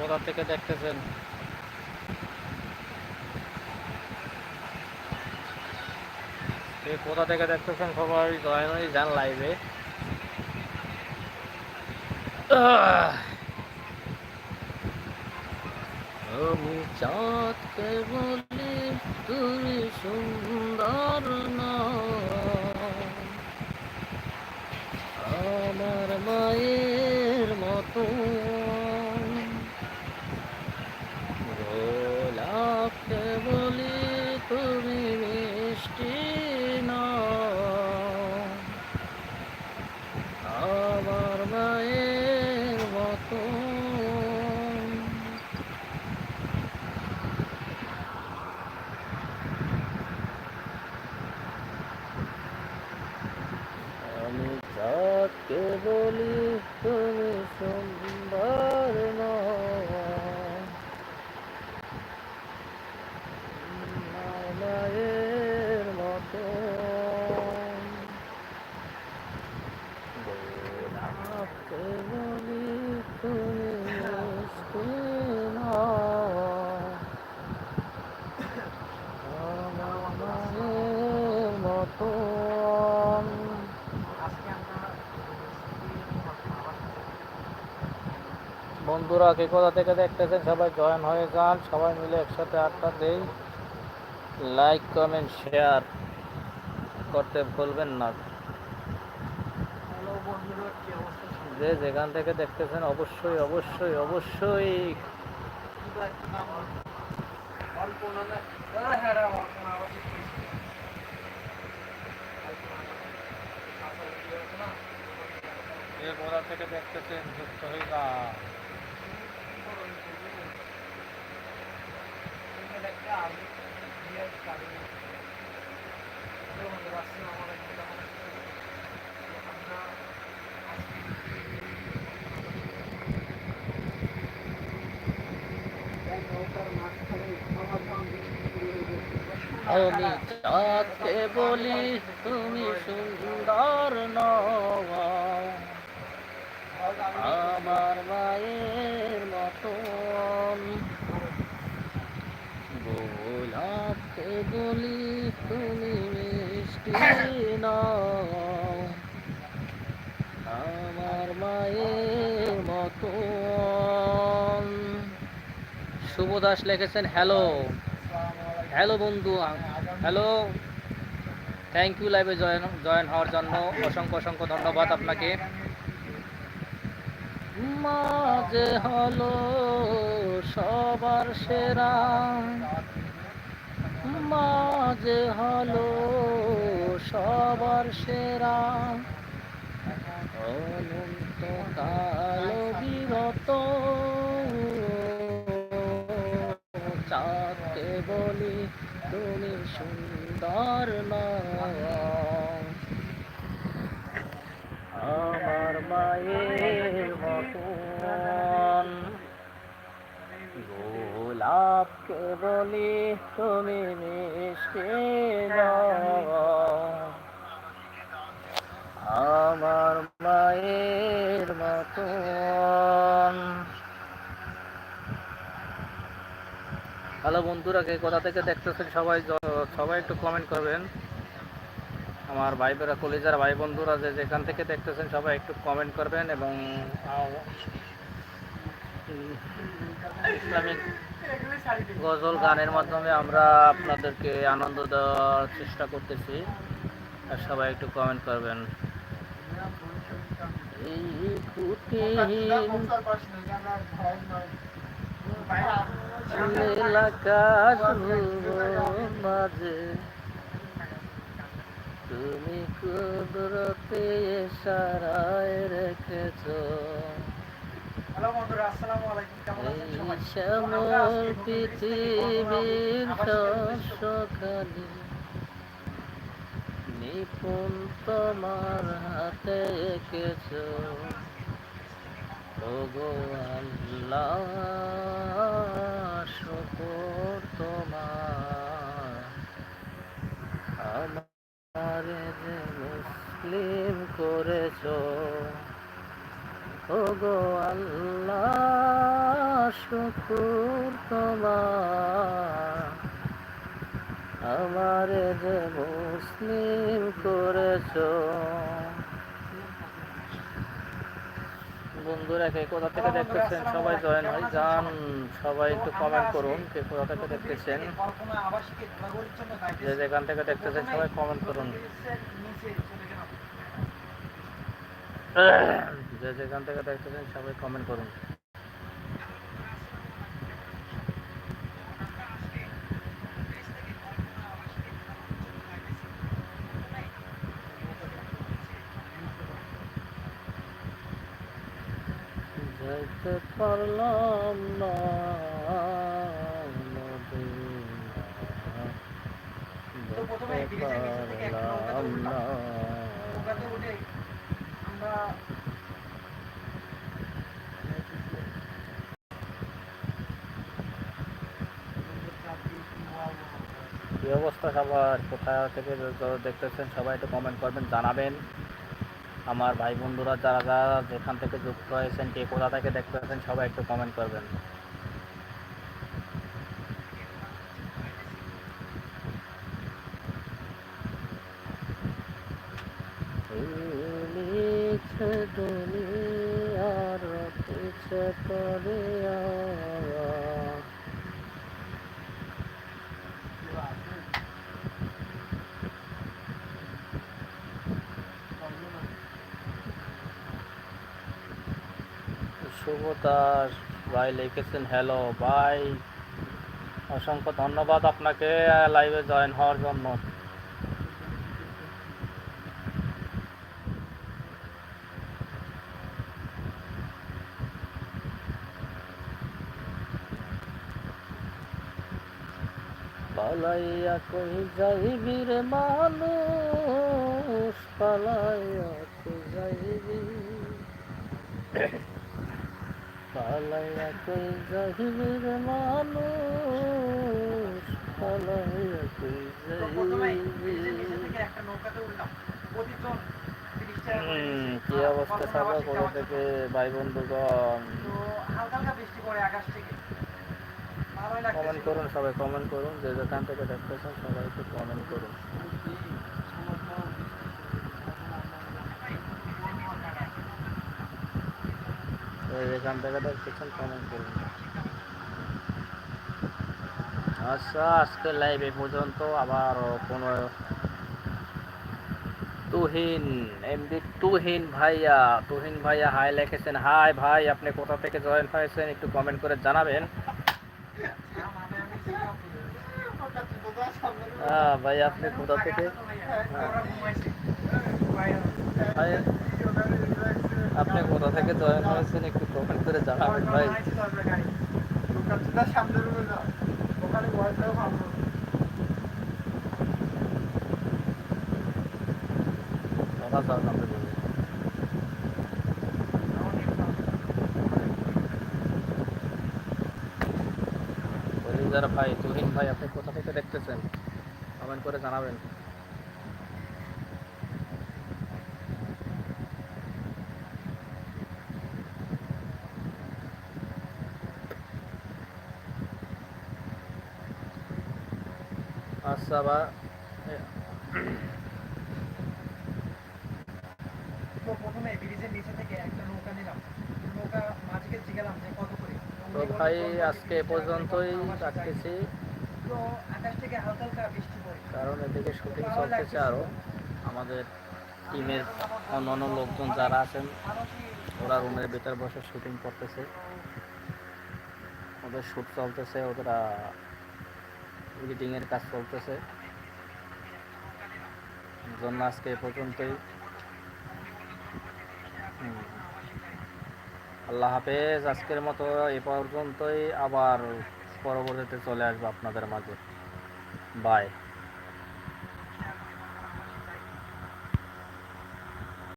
কোথা থেকে দেখতেছেন? কোথা থেকে দেখতেছেন সবাই জয়েন হয়ে যান লাইভে আমি চাঁদকে বলি, তুমি সুন্দর না আমার মায়ের মতো গোলাপকে বলি তুমি মিষ্টি না আমার মায়ের মতো আমি চাঁদকে বলি তুমি সুন্দর মতো গোলাপকে বলি তুমি মিষ্টি নও। আমার মায়ের মতো বন্ধুরা কে কোথা থেকে দেখতেছেন সবাই জয়েন হয়ে যান। সবাই মিলে একসাথে আড্ডা দেই। লাইক কমেন্ট শেয়ার করতে ভুলবেন না। যে যেখান থেকে দেখতেছেন অবশ্যই অবশ্যই অবশ্যই। থেকে দেখতেছেন যুক্ত হয়ে আমি চাঁদকে বলি তুমি সুন্দর নও আমার মায়ের মতন গোলাপকে বলি তুমি মিষ্টি নও আমার শুভ দাস লিখেছেন হ্যালো হ্যালো বন্ধু। হ্যালো থ্যাংক ইউ লাইভে জয়েন জয়েন হওয়ার জন্য অসংখ্য অসংখ্য ধন্যবাদ আপনাকে। মাঝে হলো সবার সেরা। মাঝে হলো সবার সেরা। কাল বিরত চাঁদকে বলি তুমি সুন্দর আমার মায়ের মতন গোলাপকে বলি তুমি মিষ্টি নও আমার মায়ের মতন। হ্যালো বন্ধুরা, কে কোথা থেকে দেখতেছেন সবাই সবাই একটু কমেন্ট করবেন। আমার ভাই বোরা, কলিজার ভাই বন্ধুরা যে যেখান থেকে দেখতেছেন সবাই একটু কমেন্ট করবেন এবং ইসলামিক গজল গানের মাধ্যমে আমরা আপনাদেরকে আনন্দ দেওয়ার চেষ্টা করতেছি। আর সবাই একটু কমেন্ট করবেন। এই মাঝে তুমি কুদরতে সারায় রেখেছ হ্যালো বন্ধুরা আসসালামু আলাইকুম কেমন আছেন এই সবাই শ্যামল পৃথিবীর শস্যখানি নিপুণ তোমার হাতে এঁকেছ। শুকর তোমার। আমারে যে মুসলিম করেছ। ওগো আল্লাহ শুকুর তোমার। আমারে যে মুসলিম করেছ। বন্ধুরা, কে কোথা থেকে দেখতেছেন? সবাই জয়েন হয় যান। সবাই একটু কমেন্ট করুন, কে কোথা থেকে দেখতেছেন? যে যেখান থেকে দেখতেছেন, সবাই কমেন্ট করুন। যে যেখান থেকে দেখতেছেন, সবাই কমেন্ট করুন। পারলাম না তো প্রথমে যেতে ব্রিজের থেকে একটা নৌকাতে উঠলাম। নৌকাতে উঠে আমরা কি অবস্থা সবার? কোথায় থেকে দেখতেছেন? সবাই একটু কমেন্ট করবেন জানাবেন। আমার ভাই বন্ধুরা যারা যারা যেখান থেকে যুক্ত হয়েছেন, কে কোথা থেকে দেখতেছেন সবাই একটু কমেন্ট করবেন। দুনিয়ার পিছে পড়িয়া শুভ দাস। ভাই লিখেছেন হ্যালো ভাই। অসংখ্য ধন্যবাদ আপনাকে লাইভে জয়েন হওয়ার জন্য। পালাইয়া কই যাইবি রে মানুষ? পালাইয়া কই যাইবি? পালাইয়া কই যাইবি রে মানুষ? পালাইয়া থেকে। কি অবস্থা সবার কোথা থেকে ভাই বন্ধুগণ থেকে। কমেন্ট করুন সবাই কমেন্ট করুন যে যেখান থেকে দেখতেছেন সবাই একটু কমেন্ট করুন। যে যেখান থেকে দেখতেছেন কমেন্ট করুন। আচ্ছা আজকে লাইভ এ পর্যন্ত আবার কোনো তুহিন, এমডি তুহিন ভাইয়া তুহিন ভাইয়া হাই লিখেছেন। হাই ভাই, আপনি কোথা থেকে জয়েন হয়েছেন একটু কমেন্ট করে জানাবেন। হ্যাঁ ভাই, আপনি কোথা থেকে? কোথা থেকে জয়েন হয়েছেন একটু কমেন্ট করে জানাবেন, ভাই। বলুন। ভাই, তুহিন ভাই, আপনি কোথা থেকে দেখতেছেন? কমেন্ট করে জানাবেন। তো প্রথমে ব্রিজের নিচে থেকে একটা নৌকা নিলাম। নৌকা মাঝিকে জিগেলাম যে কত করে। তো ভাই আজকে পর্যন্তই রাখতেছি। তো আকাশ থেকে হালকা হালকা বৃষ্টি পড়ে। কারণ এদিকে শুটিং চলতেছে আরও আমাদের টিমের অন্যান্য লোকজন যারা আছেন ওরা রুমের ভিতর বসে শুটিং করতেছে। ওদের শ্যুট চলতেছে ওদের এডিটিংয়ের কাজ চলতেছে। জন্য আজকে এ পর্যন্তই। আল্লাহ হাফেজ, আজকের মতো এ পর্যন্তই। আবার পরবর্তীতে চলে আসব আপনাদের মাঝে। বাই